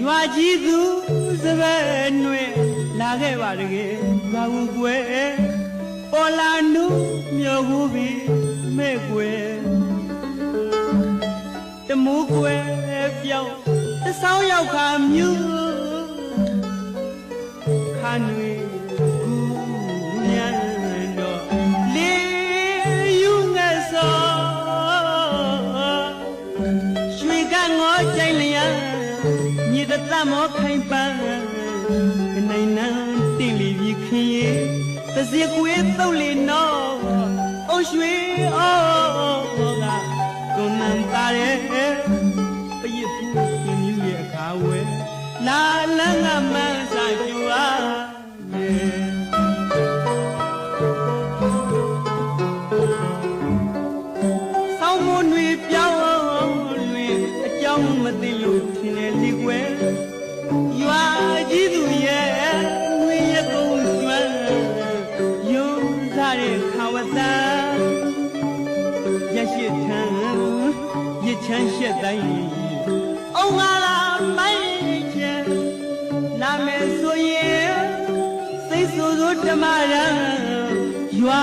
ရွာကြီးသူစပယ်နှွေလာခဲ့ပါတကယ်ရွာဦးကွယ်ပေါ်လာနုမြို့ကူပြီးမဲ့ကွယ်တမိုးကွယ်ပြောင်းတဆောင်းရောက်ခါမြူခါနွေ ကြိုင်လျာညီတတမောခိုင်ပန်းခနိုင်နန်းတင်လီပြီးခင်းရီတစကွေးတုတ်လီနော်အုံရွှေအော်ကကုန်းနံပါရဲ့ပရစ်ဖူးပြင်းမြူရဲ့အခါဝဲလာလန်းကမ ချမ်းရှက်တိုင်းအောင်ငါလာမိုင်းချင်လာမယ်ဆိုရင်စိတ်ဆိုးဆိုးဓမ္မရံရွာ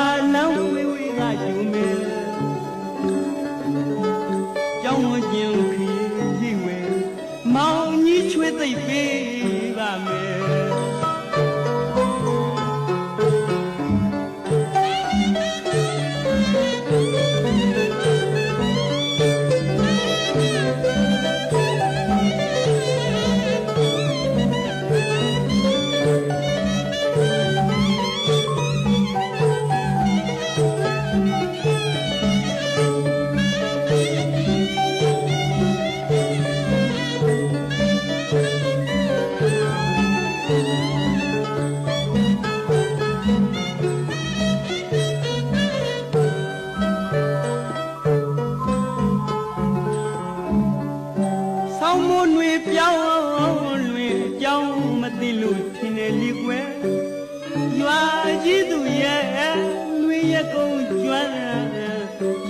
လွင်ရကုန်းကျွမ်း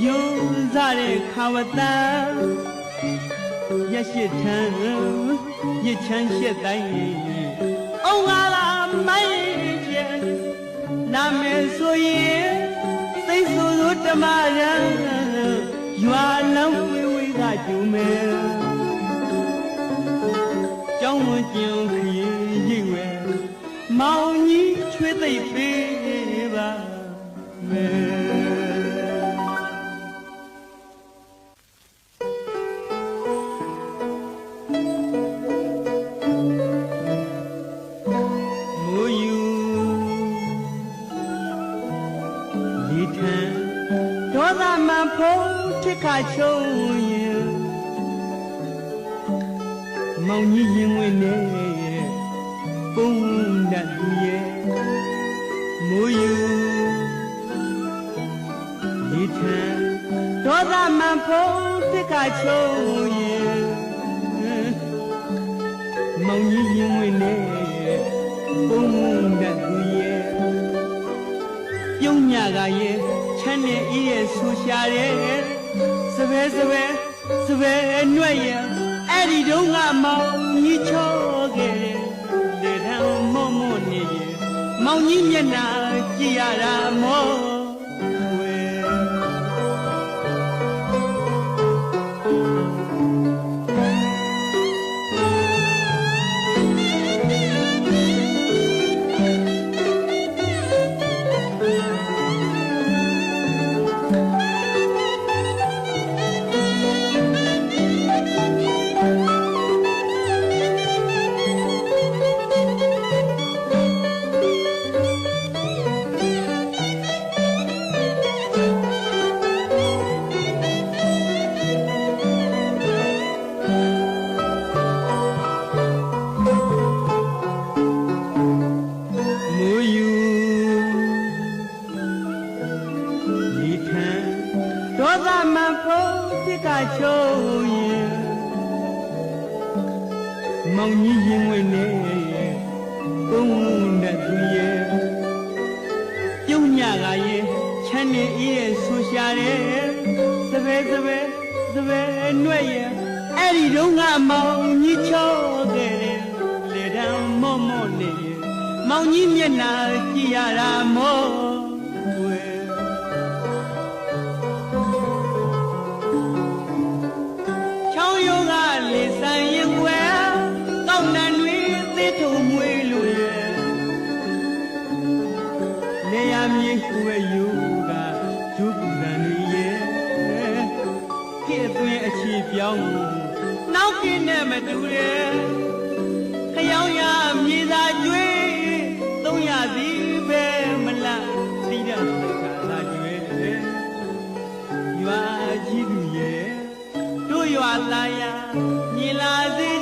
ယုံစားတဲ့ခါဝတန်ရရှိထံရချမ်းရှက်တိုင်းအောင်လာလာမိုင်းချင်နာမယ်ဆိုရင်သိဆိုးဆိုးဓမ္မရံရွာလမ်းဝေး ဒေါသမဖုံးထစ်ခါချုံရင်မောင်ကြီးရင်ဝင်နေပုံတတ်သူရဲ့မိုးယူဒီထံဒေါသမဖုံးတစ်ခါချုံရဲ့မောင်ကြီးရင်ဝင်နေပုံတတ်သူရဲ့ပြုံးညကရဲ့ချ မ်းနေအေးရဲ့ဆူရှာတဲ့စပယ်စပယ်စပယ်အနှွက်ရဲ့အဲ့ဒီတုန်းကမောင်ကြီးချောခဲ့တယ်လေထံမော့မော့နေရဲ့မောင်ကြီးမျက်နှာကြည့်ရတာမော တစ်ကချုံရင်မောင်ကြီးရင်ဝင်နေပုံနဲ့သူရဲ့ပြုံးညကရဲ့ချမ်းနေအေးရဲ့ဆူရှာတဲ့စပယ်စပယ်စပယ်အနှွက်ရဲ့အအဲ့ဒီတော့ငါမောင်ကြီးချောခဲ့တယ်လေတံမော့မော့နေရင်မောင်ကြီးမျက်နှာကြည့်ရတာမော့ွ မြေကိုယ်ယူကဒုက္ခံတွေရဲ့ခေအသွင်အခြေပြောင်းနောက်ကင်းနဲ့မတူရဲ့ခရောင်းရမြေသာကျွေးသုံးရသည်ပဲမလားတိရခါသာကျွေးရွာကြီးသူရဲ့တို့ရွာသားရမြင်လာစေ